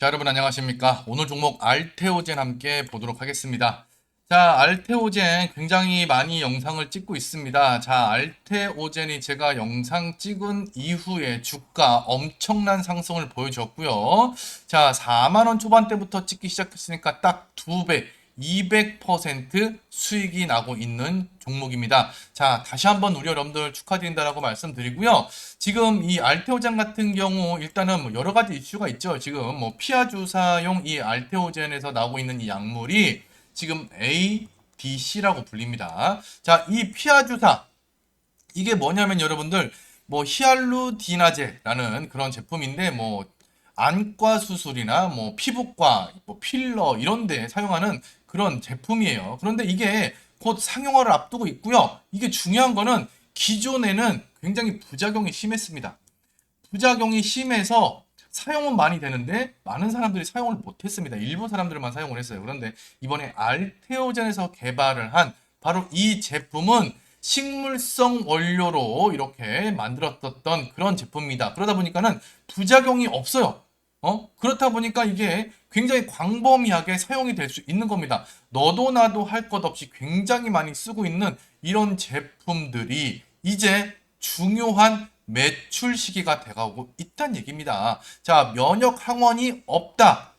자, 여러분 안녕하십니까? 오늘 종목 알테오젠 함께 보도록 하겠습니다. 자, 알테오젠 굉장히 많이 영상을 찍고 있습니다. 자, 알테오젠이 제가 영상 찍은 이후에 주가 엄청난 상승을 보여줬고요. 자, 4만 원 초반대부터 찍기 시작했으니까 딱 두 배, 200% 수익이 나고 있는 종목입니다. 자, 다시 한번 우리 여러분들 축하드린다라고 말씀드리고요. 지금 이 알테오젠 같은 경우 일단은 뭐 여러 가지 이슈가 있죠. 지금 뭐 피하 주사용 이 알테오젠에서 나오고 있는 이 약물이 지금 ADC라고 불립니다. 자, 이 피하 주사 이게 뭐냐면 여러분들 뭐 히알루디나제라는 그런 제품인데 뭐 안과 수술이나 뭐 피부과, 뭐 필러 이런 데 사용하는 그런 제품이에요. 그런데 이게 곧 상용화를 앞두고 있고요. 이게 중요한 거는 기존에는 굉장히 부작용이 심했습니다. 부작용이 심해서 사용은 많이 되는데 많은 사람들이 사용을 못했습니다. 일부 사람들만 사용을 했어요. 그런데 이번에 알테오젠에서 개발을 한 바로 이 제품은 식물성 원료로 이렇게 만들었던 그런 제품입니다. 그러다 보니까는 부작용이 없어요. 어? 그렇다 보니까 이게 굉장히 광범위하게 사용이 될 수 있는 겁니다. 너도 나도 할 것 없이 굉장히 많이 쓰고 있는 이런 제품들이 이제 중요한 매출 시기가 돼가고 있다는 얘기입니다. 자, 면역 항원이 없다.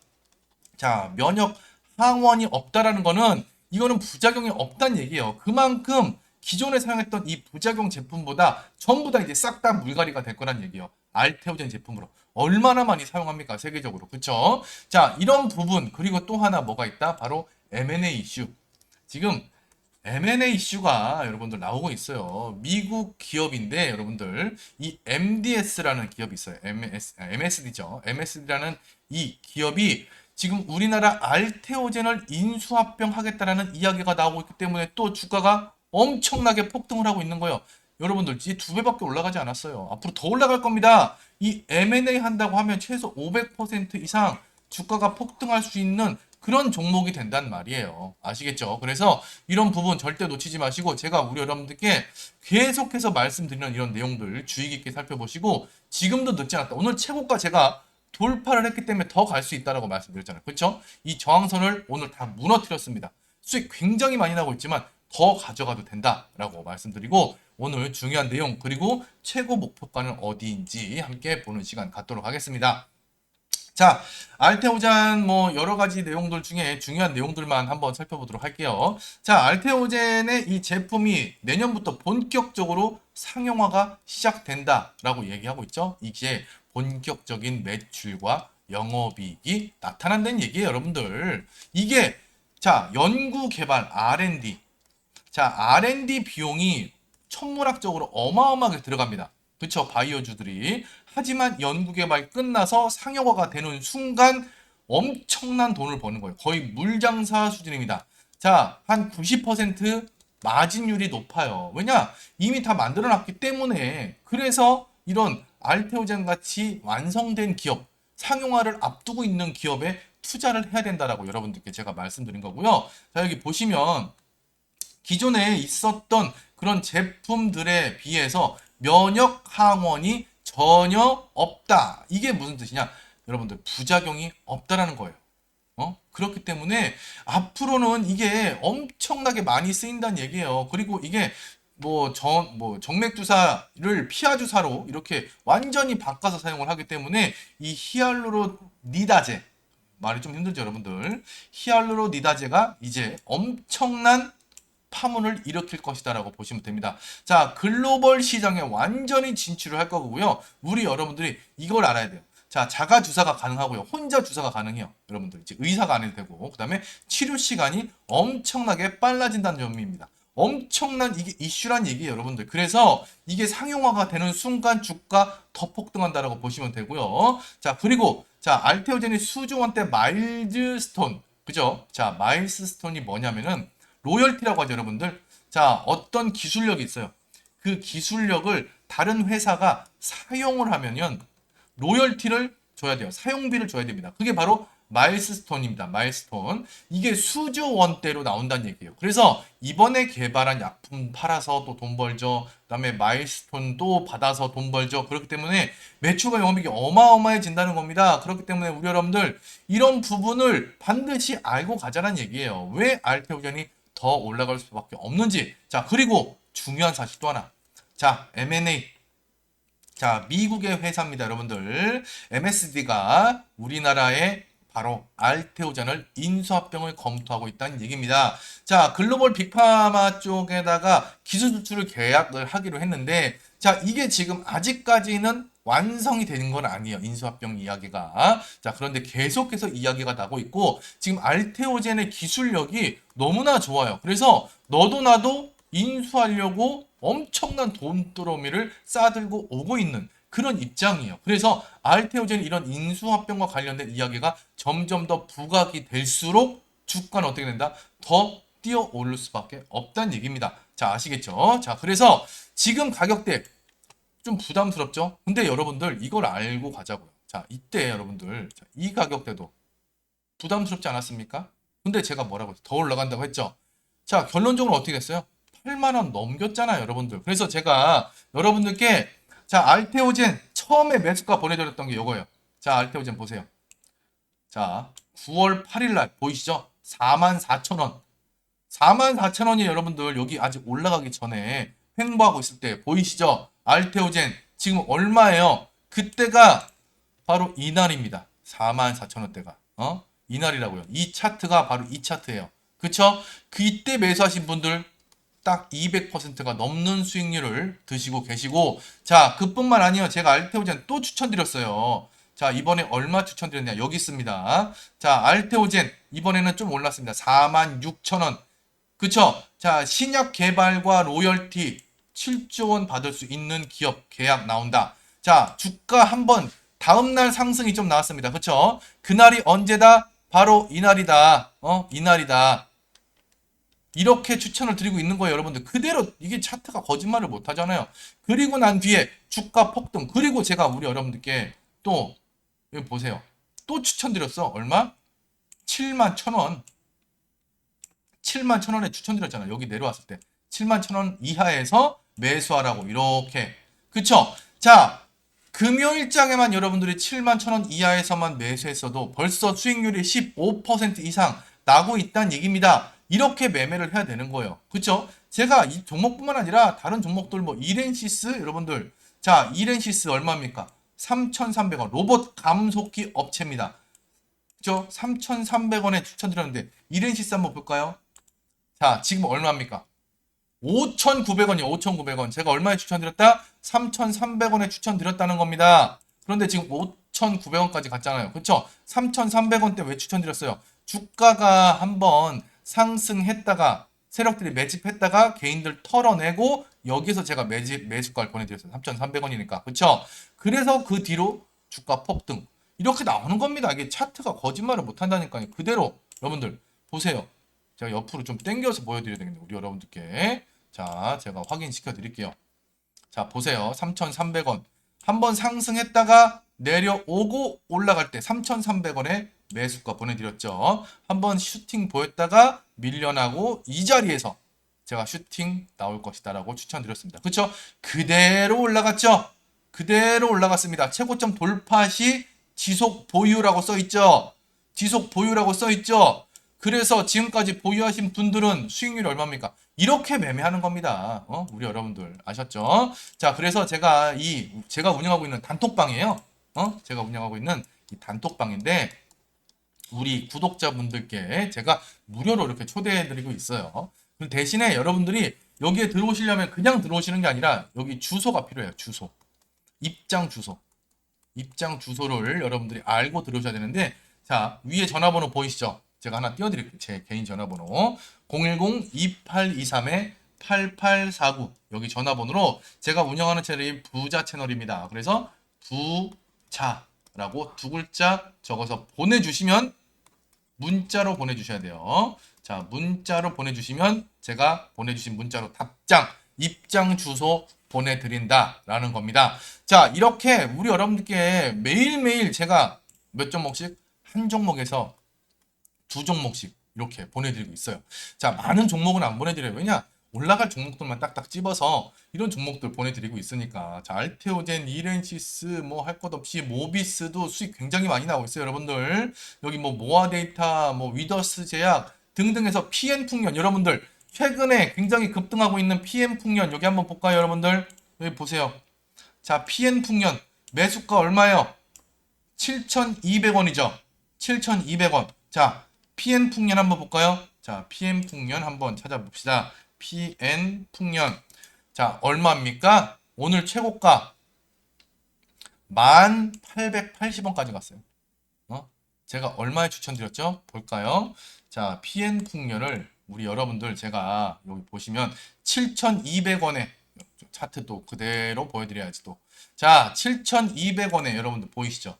자, 면역 항원이 없다라는 거는 이거는 부작용이 없다는 얘기예요. 그만큼 기존에 사용했던 이 부작용 제품보다 전부 다 이제 싹 다 물갈이가 될 거란 얘기예요. 알테오젠 제품으로. 얼마나 많이 사용합니까? 세계적으로. 그쵸? 자, 이런 부분, 그리고 또 하나 뭐가 있다? 바로 M&A 이슈. 지금 M&A 이슈가 여러분들 나오고 있어요. 미국 기업인데 여러분들 이 MDS라는 기업이 있어요. MS, MSD죠. MSD라는 이 기업이 지금 우리나라 알테오젠을 인수합병 하겠다라는 이야기가 나오고 있기 때문에 또 주가가 엄청나게 폭등을 하고 있는 거예요. 여러분들 이제 두 배밖에 올라가지 않았어요. 앞으로 더 올라갈 겁니다. 이 M&A 한다고 하면 최소 500% 이상 주가가 폭등할 수 있는 그런 종목이 된단 말이에요. 아시겠죠? 그래서 이런 부분 절대 놓치지 마시고 제가 우리 여러분들께 계속해서 말씀드리는 이런 내용들 주의 깊게 살펴보시고 지금도 늦지 않았다. 오늘 최고가 제가 돌파를 했기 때문에 더 갈 수 있다라고 말씀드렸잖아요. 그렇죠? 이 저항선을 오늘 다 무너뜨렸습니다. 수익 굉장히 많이 나고 있지만 더 가져가도 된다라고 말씀드리고 오늘 중요한 내용 그리고 최고 목표가는 어디인지 함께 보는 시간 갖도록 하겠습니다. 자, 알테오젠 뭐 여러 가지 내용들 중에 중요한 내용들만 한번 살펴보도록 할게요. 자, 알테오젠의 이 제품이 내년부터 본격적으로 상용화가 시작된다라고 얘기하고 있죠. 이게 본격적인 매출과 영업이익이 나타난다는 얘기예요, 여러분들. 이게 자, 연구 개발 R&D. 자, R&D 비용이 천문학적으로 어마어마하게 들어갑니다. 그쵸? 바이오주들이. 하지만 연구개발 끝나서 상용화가 되는 순간 엄청난 돈을 버는 거예요. 거의 물장사 수준입니다. 자, 한 90% 마진율이 높아요. 왜냐? 이미 다 만들어 놨기 때문에. 그래서 이런 알테오젠 같이 완성된 기업, 상용화를 앞두고 있는 기업에 투자를 해야 된다라고 여러분들께 제가 말씀드린 거고요. 자, 여기 보시면 기존에 있었던 그런 제품들에 비해서 면역 항원이 전혀 없다. 이게 무슨 뜻이냐? 여러분들 부작용이 없다라는 거예요. 어? 그렇기 때문에 앞으로는 이게 엄청나게 많이 쓰인다는 얘기예요. 그리고 이게 뭐 정, 뭐 정맥 주사를 피하 주사로 이렇게 완전히 바꿔서 사용을 하기 때문에 이 히알루로니다제 말이 좀 힘들죠, 여러분들. 히알루로니다제가 이제 엄청난 파문을 일으킬 것이다라고 보시면 됩니다. 자, 글로벌 시장에 완전히 진출을 할 거고요. 우리 여러분들이 이걸 알아야 돼요. 자, 자가 주사가 가능하고요. 혼자 주사가 가능해요. 여러분들 이제 의사가 안 해도 되고, 그다음에 치료 시간이 엄청나게 빨라진다는 점입니다. 엄청난 이게 이슈란 얘기예요, 여러분들. 그래서 이게 상용화가 되는 순간 주가 더 폭등한다라고 보시면 되고요. 자, 그리고 자, 알테오젠이 수중원대 마일드스톤, 그죠? 자, 마일스톤이 뭐냐면은 로열티라고 하죠, 여러분들. 자, 어떤 기술력이 있어요. 그 기술력을 다른 회사가 사용을 하면은 로열티를 줘야 돼요. 사용비를 줘야 됩니다. 그게 바로 마일스톤입니다. 마일스톤. 이게 수조 원대로 나온다는 얘기예요. 그래서 이번에 개발한 약품 팔아서 또 돈 벌죠. 그다음에 마일스톤 또 받아서 돈 벌죠. 그렇기 때문에 매출과 영업이익이 어마어마해진다는 겁니다. 그렇기 때문에 우리 여러분들 이런 부분을 반드시 알고 가자는 얘기예요. 왜 알테오젠이 더 올라갈 수밖에 없는지. 자, 그리고 중요한 사실 또 하나. 자, M&A 자, 미국의 회사입니다, 여러분들. MSD가 우리나라에 바로 알테오잔을 인수합병을 검토하고 있다는 얘기입니다. 자, 글로벌 빅파마 쪽에다가 기술 수출을 계약을 하기로 했는데, 자, 이게 지금 아직까지는 완성이 되는 건 아니에요. 인수합병 이야기가. 자, 그런데 계속해서 이야기가 나고 있고, 지금 알테오젠의 기술력이 너무나 좋아요. 그래서 너도 나도 인수하려고 엄청난 돈두러미를 싸들고 오고 있는 그런 입장이에요. 그래서 알테오젠 이런 인수합병과 관련된 이야기가 점점 더 부각이 될수록 주가는 어떻게 된다? 더 뛰어 오를 수밖에 없다는 얘기입니다. 자, 아시겠죠? 자, 그래서 지금 가격대 좀 부담스럽죠? 근데 여러분들 이걸 알고 가자고요. 자, 이때 여러분들 자, 이 가격대도 부담스럽지 않았습니까? 근데 제가 뭐라고 했죠? 더 올라간다고 했죠? 자, 결론적으로 어떻게 됐어요? 8만 원 넘겼잖아요, 여러분들. 그래서 제가 여러분들께 자, 알테오젠 처음에 매수가 보내드렸던 게 이거예요. 자, 알테오젠 보세요. 자, 9월 8일 날 보이시죠? 4만 4천 원. 4만 4천 원이 여러분들 여기 아직 올라가기 전에 횡보하고 있을 때 보이시죠? 알테오젠 지금 얼마예요? 그때가 바로 이날입니다. 4만 4천 원대가. 어? 이날이라고요. 이 차트가 바로 이 차트예요. 그쵸? 그때 매수하신 분들 딱 200%가 넘는 수익률을 드시고 계시고 자 그뿐만 아니요 제가 알테오젠 또 추천드렸어요 자 이번에 얼마 추천드렸냐 여기 있습니다 자 알테오젠 이번에는 좀 올랐습니다 4만 6천원 그쵸 자 신약 개발과 로열티 7조 원 받을 수 있는 기업 계약 나온다 자 주가 한번 다음날 상승이 좀 나왔습니다 그쵸 그날이 언제다 바로 이날이다 어 이날이다 이렇게 추천을 드리고 있는 거예요, 여러분들. 그대로 이게 차트가 거짓말을 못 하잖아요. 그리고 난 뒤에 주가 폭등. 그리고 제가 우리 여러분들께 또 여기 보세요. 또 추천드렸어. 얼마? 7만 1천 원. 7만 1천 원에 추천드렸잖아요. 여기 내려왔을 때. 7만 1천 원 이하에서 매수하라고 이렇게. 그쵸? 자, 금요일장에만 여러분들이 7만 1천 원 이하에서만 매수했어도 벌써 수익률이 15% 이상 나고 있다는 얘기입니다. 이렇게 매매를 해야 되는 거예요. 그렇죠? 제가 이 종목뿐만 아니라 다른 종목들 뭐 이렌시스 여러분들 자 이렌시스 얼마입니까? 3,300원 로봇 감속기 업체입니다. 그죠? 3,300원에 추천드렸는데 이렌시스 한번 볼까요? 자 지금 얼마입니까? 5,900원이요. 5,900원. 제가 얼마에 추천드렸다? 3,300원에 추천드렸다는 겁니다. 그런데 지금 5,900원까지 갔잖아요. 그렇죠? 3,300원대 왜 추천드렸어요? 주가가 한번 상승했다가 세력들이 매집했다가 개인들 털어내고 여기서 제가 매집 매수가를 보내드렸어요. 3,300원이니까 그렇죠? 그래서 그 뒤로 주가 폭등 이렇게 나오는 겁니다. 이게 차트가 거짓말을 못 한다니까요. 그대로 여러분들 보세요. 제가 옆으로 좀 당겨서 보여드려야 되겠네요. 우리 여러분들께 자 제가 확인시켜 드릴게요. 자 보세요. 3,300원 한번 상승했다가 내려오고 올라갈 때 3,300원에 매수가 보내드렸죠. 한번 슈팅 보였다가 밀려나고 이 자리에서 제가 슈팅 나올 것이다라고 추천드렸습니다. 그렇죠? 그대로 올라갔죠. 그대로 올라갔습니다. 최고점 돌파 시 지속 보유라고 써 있죠. 지속 보유라고 써 있죠. 그래서 지금까지 보유하신 분들은 수익률이 얼마입니까? 이렇게 매매하는 겁니다. 어? 우리 여러분들 아셨죠? 자, 그래서 제가 이 제가 운영하고 있는 단톡방이에요. 어? 제가 운영하고 있는 이 단톡방인데 우리 구독자분들께 제가 무료로 이렇게 초대해 드리고 있어요. 대신에 여러분들이 여기에 들어오시려면 그냥 들어오시는 게 아니라 여기 주소가 필요해요. 주소. 입장 주소. 입장 주소를 여러분들이 알고 들어오셔야 되는데 자 위에 전화번호 보이시죠? 제가 하나 띄워드릴게요. 제 개인 전화번호 010-2823-8849 여기 전화번호로 제가 운영하는 채널이 부자 채널입니다. 그래서 부자라고 두 글자 적어서 보내주시면 문자로 보내주셔야 돼요. 자, 문자로 보내주시면 제가 보내주신 문자로 답장, 입장 주소 보내드린다라는 겁니다. 자, 이렇게 우리 여러분들께 매일매일 제가 몇 종목씩 한 종목에서 두 종목씩 이렇게 보내드리고 있어요. 자, 많은 종목은 안 보내드려요. 왜냐? 올라갈 종목들만 딱딱 집어서 이런 종목들 보내드리고 있으니까. 자, 알테오젠, 이렌시스, 뭐 할 것 없이 모비스도 수익 굉장히 많이 나오고 있어요, 여러분들. 여기 뭐 모아 데이터, 뭐 위더스 제약 등등해서 PN 풍년, 여러분들 최근에 굉장히 급등하고 있는 PN 풍년 여기 한번 볼까요, 여러분들? 여기 보세요. 자, PN 풍년 매수가 얼마예요? 7,200원이죠. 7,200원. 자, PN 풍년 한번 볼까요? 자, PN 풍년 한번 찾아봅시다. PN 풍년. 자, 얼마입니까? 오늘 최고가 1,880원까지 갔어요. 어? 제가 얼마에 추천드렸죠? 볼까요? 자, PN 풍년을 우리 여러분들 제가 여기 보시면 7,200원에 차트 또 그대로 보여드려야지 또. 자, 7,200원에 여러분들 보이시죠?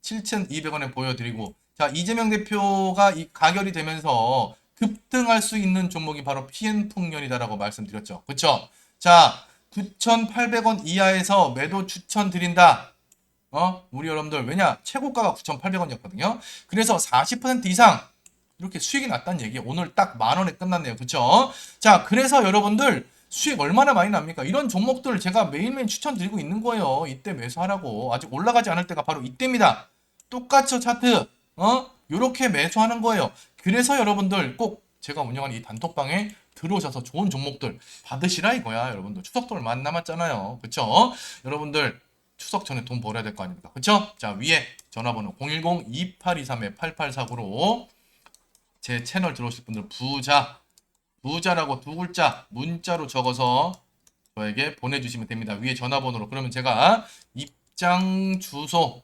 7,200원에 보여드리고 자 이재명 대표가 이 가결이 되면서 급등할 수 있는 종목이 바로 PN 풍년이다라고 말씀드렸죠. 그렇죠? 자 9,800원 이하에서 매도 추천드린다. 어? 우리 여러분들 왜냐 최고가가 9,800원이었거든요. 그래서 40% 이상 이렇게 수익이 났다는 얘기. 오늘 딱 만 원에 끝났네요. 그렇죠? 자 그래서 여러분들 수익 얼마나 많이 납니까? 이런 종목들 제가 매일매일 추천드리고 있는 거예요. 이때 매수하라고. 아직 올라가지 않을 때가 바로 이때입니다. 똑같죠, 차트. 어? 요렇게 매수하는 거예요. 그래서 여러분들 꼭 제가 운영하는 이 단톡방에 들어오셔서 좋은 종목들 받으시라 이거야, 여러분들. 추석도 얼마 안 남았잖아요. 그쵸? 여러분들 추석 전에 돈 벌어야 될 거 아닙니까? 그쵸? 자, 위에 전화번호 010-2823-8849로 제 채널 들어오실 분들 부자 부자라고 두 글자 문자로 적어서 저에게 보내주시면 됩니다. 위에 전화번호로. 그러면 제가 입장 주소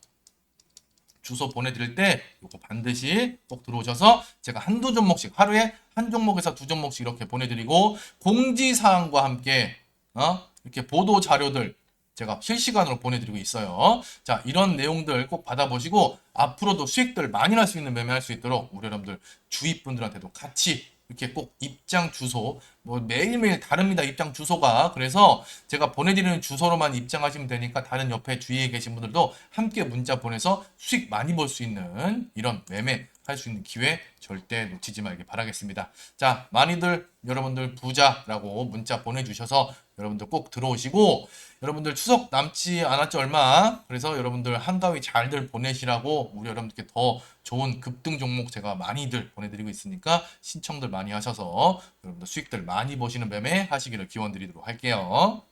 주소 보내드릴 때 이거 반드시 꼭 들어오셔서 제가 한두 종목씩 하루에 한 종목에서 두 종목씩 이렇게 보내드리고 공지사항과 함께 어? 이렇게 보도 자료들 제가 실시간으로 보내드리고 있어요. 자, 이런 내용들 꼭 받아보시고 앞으로도 수익들 많이 날 수 있는 매매할 수 있도록 우리 여러분들 주위 분들한테도 같이 이렇게 꼭 입장 주소 뭐 매일매일 다릅니다 입장 주소가. 그래서 제가 보내드리는 주소로만 입장하시면 되니까 다른 옆에 주위에 계신 분들도 함께 문자 보내서 수익 많이 벌수 있는 이런 매매 할 수 있는 기회 절대 놓치지 말길 바라겠습니다. 자 많이들 여러분들 부자라고 문자 보내주셔서 여러분들 꼭 들어오시고 여러분들 추석 남지 않았죠 얼마 그래서 여러분들 한가위 잘들 보내시라고 우리 여러분들께 더 좋은 급등 종목 제가 많이들 보내드리고 있으니까 신청들 많이 하셔서 여러분들 수익들 많이 보시는 매매 하시기를 기원 드리도록 할게요.